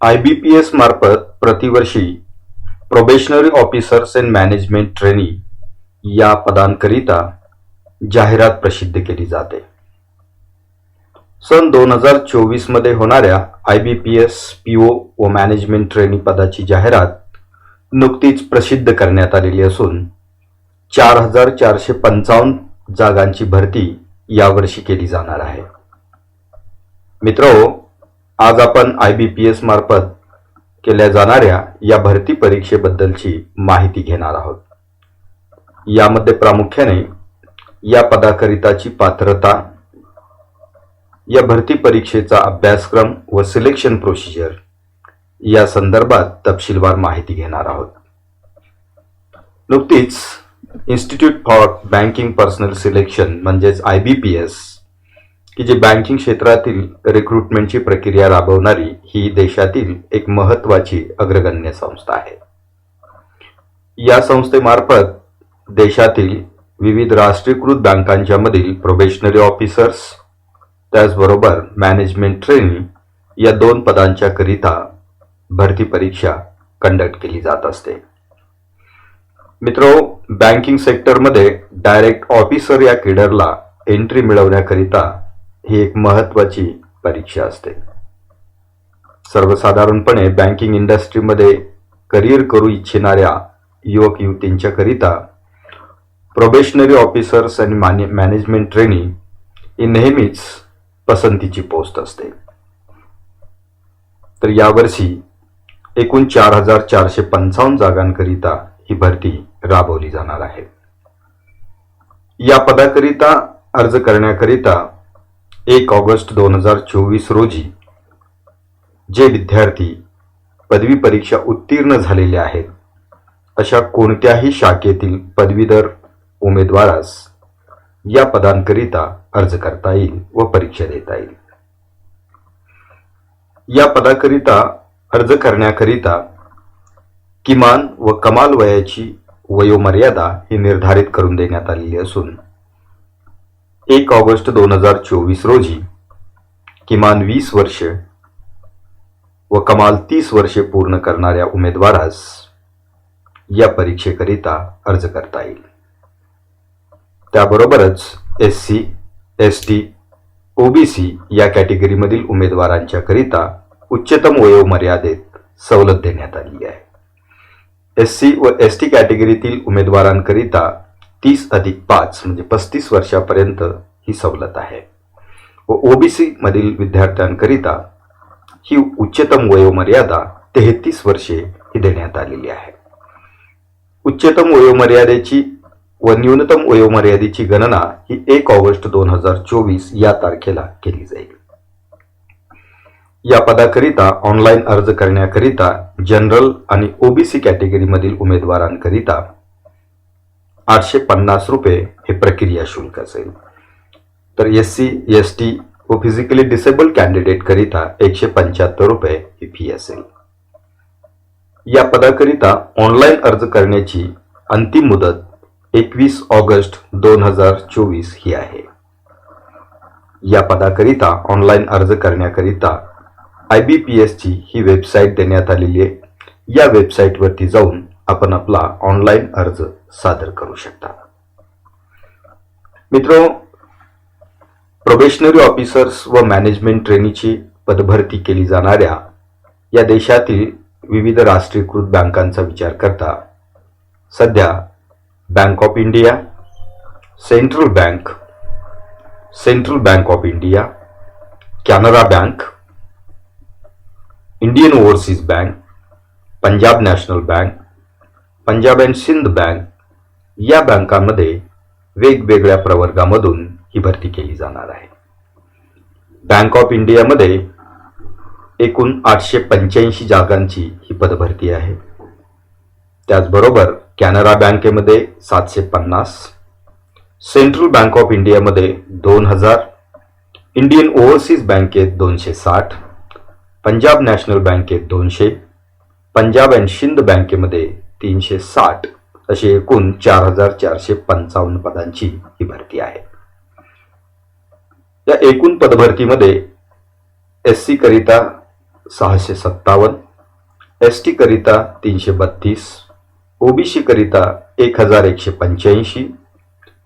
I B P S मार्फत प्रतिवर्षी probationary officers and management trainee या पदांकरिता जाहिरात प्रसिद्ध केली जाते. सन दोन हजार चोवीसमध्ये होणाऱ्या I B P S P O व मॅनेजमेंट ट्रेनी पदाची जाहिरात नुकतीच प्रसिद्ध करण्यात आलेली असून चार हजार चारशे पंचावन्न जागांची भरती यावर्षी केली जाणार आहे. मित्रो आज आपण आय बी पी एस मार्फत केल्या जाणाऱ्या या भरती परीक्षेबद्दलची माहिती घेणार आहोत. यामध्ये प्रामुख्याने या पदाकरिताची पात्रता या भरती परीक्षेचा अभ्यासक्रम व सिलेक्शन प्रोसिजर या संदर्भात तपशीलवार माहिती घेणार आहोत. नुकतीच institute for banking personnel selection म्हणजेच आय बी पी एस की जी बँकिंग क्षेत्रातील रिक्रुटमेंटची प्रक्रिया राबवणारी ही देशातील एक महत्वाची अग्रगण्य संस्था आहे. या संस्थेमार्फत देशातील विविध राष्ट्रीयकृत बँकांच्या मधील प्रोबेशनरी ऑफिसर्स त्याचबरोबर मॅनेजमेंट ट्रेनिंग या दोन पदांच्या करिता भरती परीक्षा कंडक्ट केली जात असते. मित्रो बँकिंग सेक्टरमध्ये डायरेक्ट ऑफिसर या केडरला एंट्री मिळवण्याकरिता ही एक महत्वाची परीक्षा असते. सर्वसाधारणपणे बँकिंग इंडस्ट्रीमध्ये करिअर करू इच्छिणाऱ्या युवक युवतींच्याकरिता प्रोबेशनरी ऑफिसर्स आणि मॅने मॅनेजमेंट ट्रेनिंग ही नेहमीच पसंतीची पोस्ट असते. तर यावर्षी एकूण चार हजार चारशे पंचावन्न जागांकरिता ही भरती राबवली जाणार आहे. या पदाकरिता अर्ज करण्याकरिता एक ऑगस्ट दोन हजार चोवीस रोजी जे विद्यार्थी पदवी परीक्षा उत्तीर्ण झालेले आहेत अशा कोणत्याही शाखेतील पदवीधर उमेदवारास या पदांकरिता अर्ज करता येईल व परीक्षा देता येईल. या पदाकरिता अर्ज करण्याकरिता किमान व कमाल वयाची वयोमर्यादा ही निर्धारित करून देण्यात आलेली असून एक ऑगस्ट दोन हजार चोवीस रोजी किमान वीस वर्ष व कमाल तीस वर्षे पूर्ण करणाऱ्या उमेदवारास या परीक्षेकरिता अर्ज करता येईल. त्याबरोबरच S C S T OBC या कॅटेगरीमधील उमेदवारांच्याकरिता उच्चतम वयोमर्यादेत सवलत देण्यात आली आहे. एस सी व एस टी कॅटेगरीतील उमेदवारांकरिता तीस अधिक पाच म्हणजे पस्तीस वर्षापर्यंत ही सवलत आहे. व ओबीसी मधील विद्यार्थ्यांकरिता ही उच्चतम वयोमर्यादा तेहतीस वर्षे ही देण्यात आलेली आहे. उच्चतम वयोमर्यादेची व न्यूनतम वयोमर्यादेची गणना ही एक ऑगस्ट दोन हजार चोवीस या तारखेला केली जाईल. या पदाकरिता ऑनलाईन अर्ज करण्याकरिता जनरल आणि ओबीसी कॅटेगरीमधील उमेदवारांकरिता आठशे पन्नास रुपये हे प्रक्रिया शुल्क असेल. तर एस सी एस टी व फिजिकली डिसेबल कॅन्डिडेटकरिता एकशे पंच्याहत्तर रुपये ही फी असेल. या पदाकरिता ऑनलाईन अर्ज करण्याची अंतिम मुदत एकवीस ऑगस्ट दोन हजार चोवीस ही आहे. या पदाकरिता ऑनलाईन अर्ज करण्याकरिता आय बी पी एसची ही वेबसाईट देण्यात आलेली आहे. या वेबसाईटवरती जाऊन आपण आपला ऑनलाईन अर्ज सादर करू शकता. मित्रो प्रोबेशनरी ऑफिसर्स व मॅनेजमेंट ट्रेनीची पदभरती केली जाणाऱ्या या देशातील विविध राष्ट्रीयकृत बँकांचा विचार करता सध्या bank of India central bank central bank of India Canara bank Indian overseas bank Punjab national bank Punjab and Sindh bank या बँकांमध्ये वेगवेगळ्या प्रवर्गामधून ही भरती केली जाणार आहे. बँक ऑफ इंडियामध्ये एकूण आठशे पंच्याऐंशी जागांची ही पदभरती आहे. त्याचबरोबर कॅनरा बँकेमध्ये सातशे पन्नास सेंट्रल बँक ऑफ इंडियामध्ये दोन हजार इंडियन ओव्हरसीज बँकेत दोनशे साठ पंजाब नॅशनल बँकेत दोनशे पंजाब अँड सिंध बँकेमध्ये तीनशे साठ अशी एकूण चार हजार चारशे पंचावन्न पदांची ही भरती आहे. या एकूण पदभरतीमध्ये एस सी करिता सहाशे सत्तावन्न एस टी करिता तीनशे बत्तीस ओबीसी करिता एक हजार एकशे पंच्याऐंशी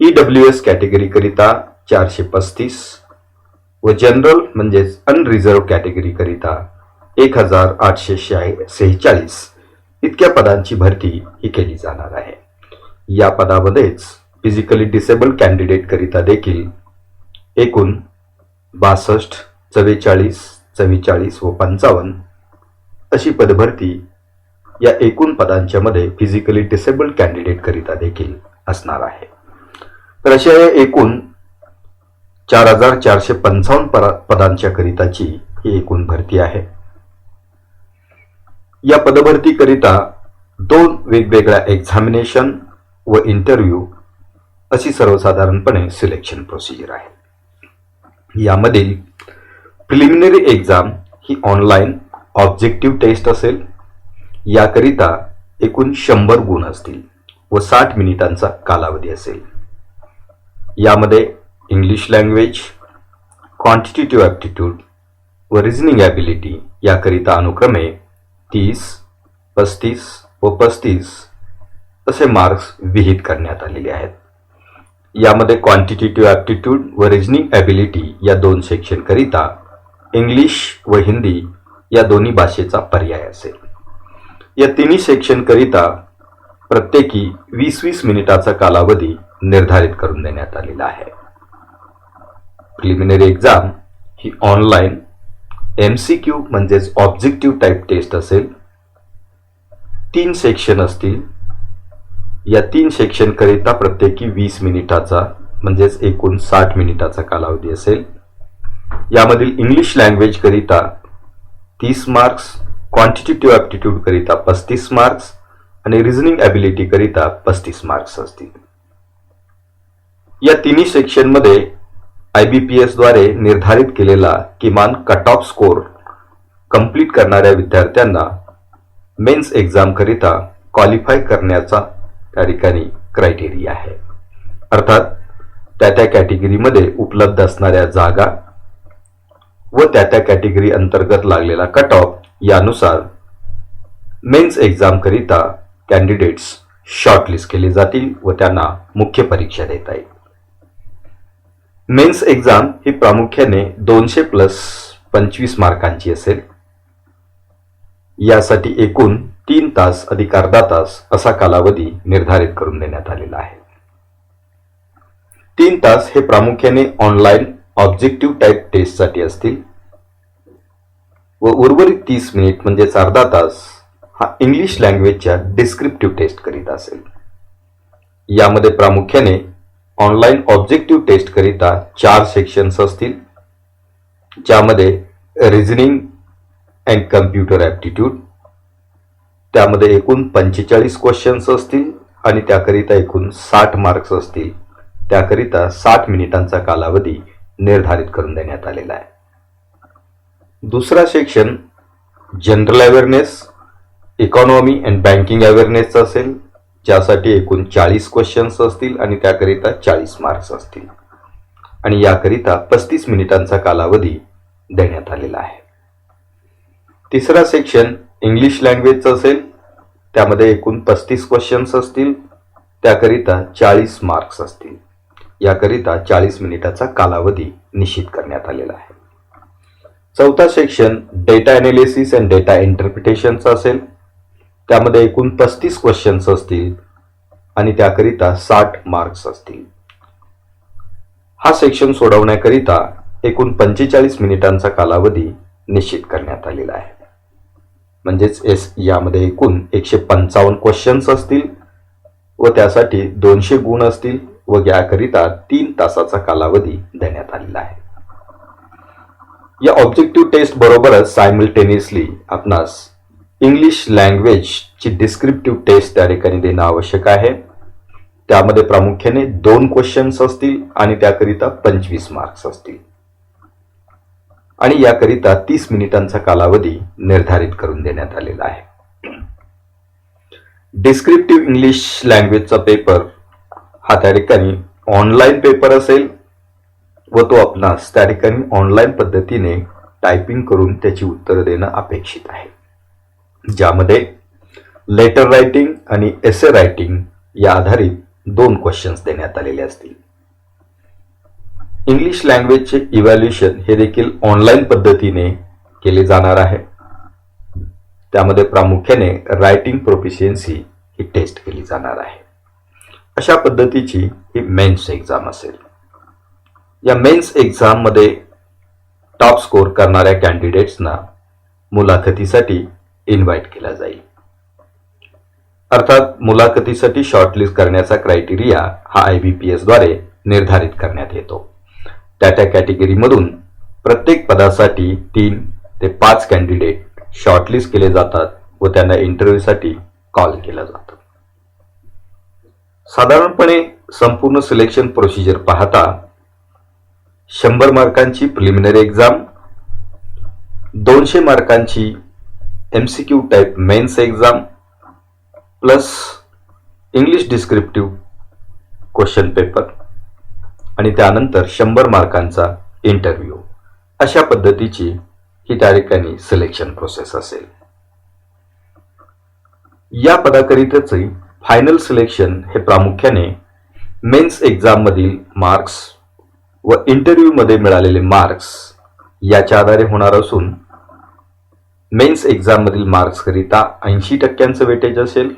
ई डब्ल्यू एस कॅटेगरीकरिता चारशे पस्तीस व जनरल म्हणजेच अनरिझर्व कॅटेगरीकरिता एक हजार आठशे शहा सेहेचाळीस. इतक्या पदांची भरती ही केली जाणार आहे. या पदामध्येच फिजिकली डिसेबल कॅन्डिडेट करिता देखील एकूण बासष्ट चव्वेचाळीस चव्वेचाळीस व पंचावन्न अशी पदभरती या एकूण पदांच्या मध्ये फिजिकली डिसेबल कॅन्डिडेट करिता देखील असणार आहे. तर अशा या एकूण चार हजार चारशे पंचावन्न पदांच्या करिताची ही एकूण भरती आहे. या पदभरतीकरिता दोन वेगवेगळ्या एक्झामिनेशन व इंटरव्ह्यू अशी सर्वसाधारणपणे सिलेक्शन प्रोसिजर आहे. यामधील प्रिलिमिनरी एक्झाम ही ऑनलाईन ऑब्जेक्टिव्ह टेस्ट असेल. याकरिता एकूण शंभर गुण असतील व साठ मिनिटांचा कालावधी असेल. यामध्ये इंग्लिश लँग्वेज क्वांटिटेटिव्ह ॲप्टिट्यूड व रिझनिंग ॲबिलिटी याकरिता अनुक्रमे तीस पस्तीस व पस्तीस असे मार्क्स विहित करण्यात आलेले आहेत. यामध्ये क्वांटिटेटिव्ह ॲप्टिट्यूड व रिजनिंग ॲबिलिटी या दोन सेक्शनकरिता इंग्लिश व हिंदी या दोन्ही भाषेचा पर्याय असेल. या तिन्ही सेक्शनकरिता प्रत्येकी वीस वीस मिनिटाचा कालावधी निर्धारित करून देण्यात आलेला आहे. प्रिलिमिनरी एक्झाम ही ऑनलाईन एम सी क्यू म्हणजेच ऑब्जेक्टिव्ह टाईप टेस्ट असेल तीन सेक्शन असतील. या तीन सेक्शनकरिता प्रत्येकी वीस मिनिटाचा म्हणजेच एकूण साठ मिनिटाचा कालावधी असेल. यामधील इंग्लिश लँग्वेज करिता तीस मार्क्स क्वांटिटेटिव्ह ॲप्टिट्यूडकरिता पस्तीस मार्क्स आणि रिझनिंग ॲबिलिटीकरिता पस्तीस मार्क्स असतील. या तिन्ही सेक्शनमध्ये आय बी पी एसद्वारे निर्धारित केलेला किमान कट ऑफ स्कोर कंप्लीट करणाऱ्या विद्यार्थ्यांना मेन्स एक्झामकरिता क्वालिफाय करण्याचा त्या ठिकाणी क्रायटेरिया आहे. अर्थात त्या त्या कॅटेगरीमध्ये उपलब्ध असणाऱ्या जागा व त्या त्या कॅटेगरी अंतर्गत लागलेला कट ऑफ यानुसार मेन्स एक्झामकरिता कॅन्डिडेट्स शॉर्टलिस्ट केले जातील व त्यांना मुख्य परीक्षा देता येईल. मेन्स एक्झाम ही प्रामुख्याने दोनशे प्लस पंचवीस मार्कांची असेल. यासाठी एकूण तीन तास अधिक अर्धा तास असा कालावधी निर्धारित करून देण्यात आलेला आहे. तीन तास हे प्रामुख्याने ऑनलाईन ऑब्जेक्टिव्ह टाईप टेस्टसाठी असतील. व उर्वरित तीस मिनिट म्हणजेच अर्धा तास हा इंग्लिश लँग्वेजच्या डिस्क्रिप्टिव्ह टेस्ट करीत असेल. यामध्ये प्रामुख्याने ऑनलाईन ऑब्जेक्टिव्ह टेस्टकरिता चार सेक्शन्स असतील ज्यामध्ये रिझनिंग अँड कम्प्युटर ॲप्टिट्यूड त्यामध्ये एकूण पंचेचाळीस क्वेश्चन्स असतील आणि त्याकरिता एकूण साठ मार्क्स असतील. त्याकरिता साठ मिनिटांचा कालावधी निर्धारित करून देण्यात आलेला आहे. दुसरा section general awareness economy and banking अवेअरनेसचा असेल. ज्यासाठी एकूण चाळीस क्वेश्चन्स असतील आणि त्याकरिता चाळीस मार्क्स असतील. आणि याकरिता पस्तीस मिनिटांचा कालावधी देण्यात आलेला आहे. तिसरा सेक्शन इंग्लिश लँग्वेजचं असेल त्यामध्ये एकूण पस्तीस क्वेश्चन्स असतील त्याकरिता चाळीस मार्क्स असतील. याकरिता चाळीस मिनिटाचा कालावधी निश्चित करण्यात आलेला आहे. चौथा section data analysis and data इंटरप्रिटेशनचा असेल त्यामध्ये एकूण पस्तीस क्वेश्चन्स असतील आणि त्याकरिता साठ मार्क्स असतील. हा सेक्शन सोडवण्याकरिता एकूण पंचेचाळीस मिनिटांचा कालावधी निश्चित करण्यात आलेला आहे. म्हणजेच एस यामध्ये एकूण एकशे पंचावन्न क्वेश्चन्स असतील व त्यासाठी दोनशे गुण असतील व याकरिता तीन तासाचा कालावधी देण्यात आलेला आहे. या ऑब्जेक्टिव्ह टेस्ट बरोबरच सायमल्टेनियसली आपणास इंग्लिश लँग्वेजची डिस्क्रिप्टिव्ह टेस्ट त्या ठिकाणी देणं आवश्यक आहे. त्यामध्ये प्रामुख्याने दोन क्वेश्चन्स असतील आणि त्याकरिता पंचवीस मार्क्स असतील. आणि याकरिता तीस मिनिटांचा कालावधी निर्धारित करून देण्यात आलेला आहे. डिस्क्रिप्टिव्ह इंग्लिश लँग्वेजचा पेपर हा त्या ठिकाणी ऑनलाईन पेपर असेल व तो आपणास त्या ठिकाणी ऑनलाईन पद्धतीने टायपिंग करून त्याची उत्तरं देणं अपेक्षित आहे. ज्यामध्ये लेटर रायटिंग आणि एसे रायटिंग या आधारित दोन क्वेश्चन्स देण्यात आलेले असतील. इंग्लिश लँग्वेजचे इव्हॅल्युएशन हे देखील ऑनलाईन पद्धतीने केले जाणार आहे. त्यामध्ये प्रामुख्याने रायटिंग प्रोफिशियन्सी ही टेस्ट केली जाणार आहे. अशा पद्धतीची ही मेन्स एक्झाम असेल. या मेन्स एक्झाममध्ये टॉप स्कोर करणाऱ्या कॅन्डिडेट्सना मुलाखतीसाठी इन्व्हाइट केला जाईल. अर्थात मुलाखतीसाठी शॉर्टलिस्ट करण्याचा क्रायटेरिया हा आय बी पी एसद्वारे निर्धारित करण्यात येतो. त्या त्या कॅटेगरीमधून प्रत्येक पदासाठी तीन ते पाच कॅन्डिडेट शॉर्टलिस्ट केले जातात व त्यांना इंटरव्ह्यूसाठी कॉल केला जातो. साधारणपणे संपूर्ण सिलेक्शन प्रोसिजर पाहता शंभर मार्कांची प्रिलिमिनरी एक्झाम दोनशे मार्कांची MCQ Q type mains exam plus English descriptive question paper आणि त्यानंतर शंभर मार्कांचा इंटरव्ह्यू अशा पद्धतीची ही त्या ठिकाणी सिलेक्शन प्रोसेस असेल. या पदाकरिताचे फायनल सिलेक्शन हे प्रामुख्याने मेन्स एक्झाम मधील मार्क्स व इंटरव्ह्यूमध्ये मिळालेले मार्क्स याच्या आधारे होणार असून मेन्स एक्झाममधील मार्क्सकरिता ऐंशी टक्क्यांचं वेटेज असेल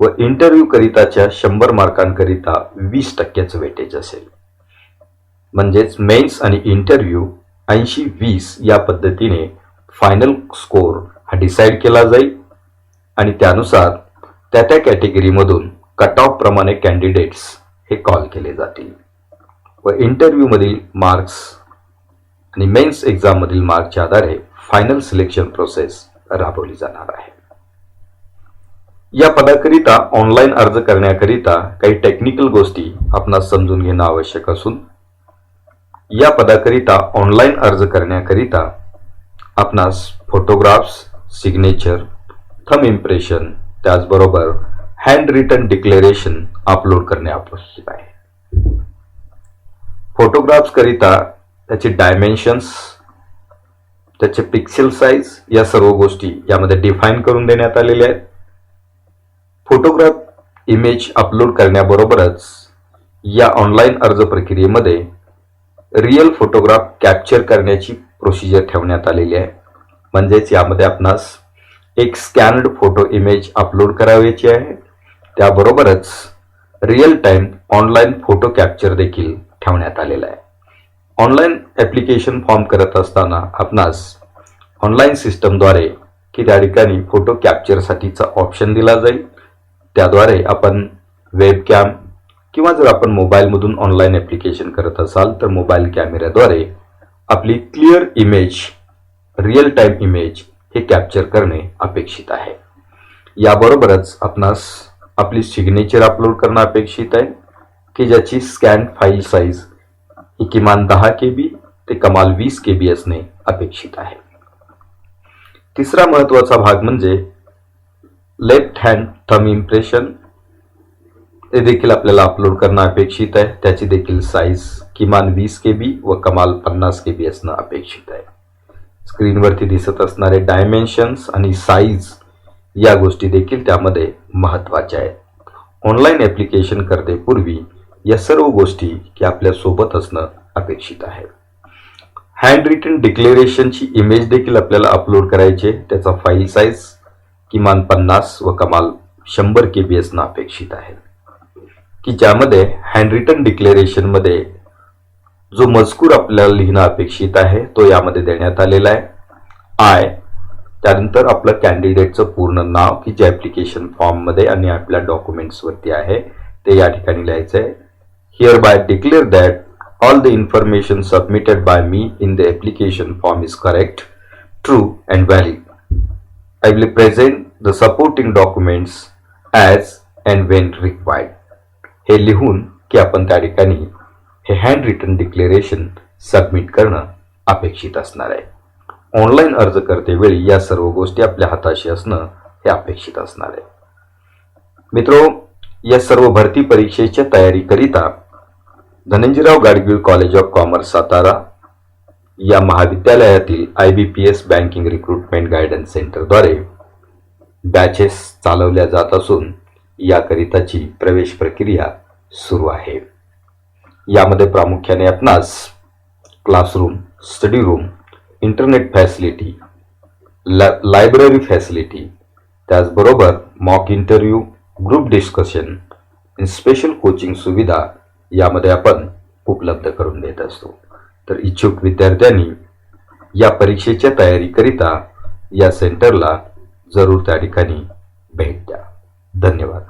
व इंटरव्ह्यूकरिताच्या शंभर मार्कांकरिता वीस टक्क्याचं वेटेज असेल. म्हणजेच मेन्स आणि इंटरव्ह्यू ऐंशी वीस या पद्धतीने फायनल स्कोर हा डिसाईड केला जाईल आणि त्यानुसार त्या त्या कॅटेगरीमधून कट ऑफ प्रमाणे कॅन्डिडेट्स हे कॉल केले जातील. व इंटरव्ह्यूमधील मार्क्स आणि मेन्स एक्झाममधील मार्कच्या आधारे फायनल सिलेक्शन प्रोसेस राबवली जाणार आहे. या पदाकरिता ऑनलाईन अर्ज करण्याकरिता काही टेक्निकल गोष्टी आपणास समजून घेणं आवश्यक असून या पदाकरिता ऑनलाईन अर्ज करण्याकरिता आपणास फोटोग्राफ्स सिग्नेचर थम इम्प्रेशन त्याचबरोबर हँड रिटन डिक्लेरेशन अपलोड करणे आवश्यक आहे. फोटोग्राफ्स करिता त्याचे डायमेन्शन्स त्याचे पिक्सेल साईज या सर्व गोष्टी यामध्ये डिफाईन करून देण्यात आलेल्या आहेत. फोटोग्राफ इमेज अपलोड करण्याबरोबरच या ऑनलाईन अर्ज प्रक्रियेमध्ये रिअल फोटोग्राफ कॅप्चर करण्याची प्रोसिजर ठेवण्यात आलेली आहे. म्हणजेच यामध्ये आपणास एक स्कॅनड फोटो इमेज अपलोड करावयाची आहे. त्याबरोबरच real time online photo capture देखील ठेवण्यात आलेला आहे. ऑनलाईन ॲप्लिकेशन फॉर्म करत असताना आपणास ऑनलाईन सिस्टमद्वारे की त्या ठिकाणी फोटो कॅप्चरसाठीचा ऑप्शन दिला जाईल. त्याद्वारे आपण वेब कॅम किंवा जर आपण मोबाईलमधून ऑनलाईन ॲप्लिकेशन करत असाल तर मोबाईल कॅमेऱ्याद्वारे आपली clear image real time image हे कॅप्चर करणे अपेक्षित आहे. याबरोबरच आपणास आपली सिग्नेचर अपलोड करणं अपेक्षित आहे की ज्याची स्कॅन फाईल साईज ही किमान दहा के बी ते कमाल वीस के बी असणे अपेक्षित आहे. तिसरा महत्त्वाचा भाग म्हणजे लेफ्ट हँड थम इम्प्रेशन. ते देखील आपल्याला अपलोड करणं अपेक्षित आहे. त्याची देखील साईज किमान वीस के बी व कमाल पन्नास के बी असणं अपेक्षित आहे. स्क्रीनवरती दिसत असणारे डायमेन्शन्स आणि साईज या गोष्टी देखील त्यामध्ये महत्त्वाच्या आहेत. ऑनलाईन ॲप्लिकेशन करतेपूर्वी या सर्व गोष्टी की आपल्यासोबत असणं अपेक्षित आहे. हँड रिटन डिक्लेरेशनची इमेज देखील आपल्याला अपलोड करायचे त्याचा फाईल साईज किमान पन्नास व कमाल शंभर के बी असणं अपेक्षित आहे. की ज्यामध्ये हँड रिटन डिक्लेरेशनमध्ये जो मजकूर आपल्याला लिहिणं अपेक्षित आहे तो यामध्ये देण्यात आलेला आहे. आय त्यानंतर आपलं कॅन्डिडेटचं पूर्ण नाव की जे ॲप्लिकेशन फॉर्ममध्ये आणि आपल्या डॉक्युमेंट्सवरती आहे ते या ठिकाणी लिहायचं आहे. Hereby declare that all the information submitted by me in the application form is correct, true and valid. I will present the supporting documents as and when required. हे लिहून की आपण त्या ठिकाणी हे हँड रिटन डिक्लेरेशन सबमिट करणं अपेक्षित असणार आहे ऑनलाईन अर्ज करतेवेळी या सर्व गोष्टी आपल्या हाताशी असणं हे अपेक्षित असणार आहे मित्रो या सर्व भरती परीक्षेच्या तयारीकरिता Dhananjayrao Gadgil college of commerce Satara. या महाविद्यालयातील I B P S banking recruitment guidance सेंटरद्वारे batches चालवल्या जात असून याकरिताची प्रवेश प्रक्रिया सुरू आहे. यामध्ये प्रामुख्याने आपणास classroom study room internet facility ला लायब्ररी फॅसिलिटी त्याचबरोबर mock interview group discussion special coaching सुविधा यामध्ये आपण उपलब्ध करून देत असतो. तर इच्छुक विद्यार्थ्यांनी या परीक्षेच्या तयारीकरिता या सेंटरला जरूर त्या ठिकाणी भेट द्या. धन्यवाद.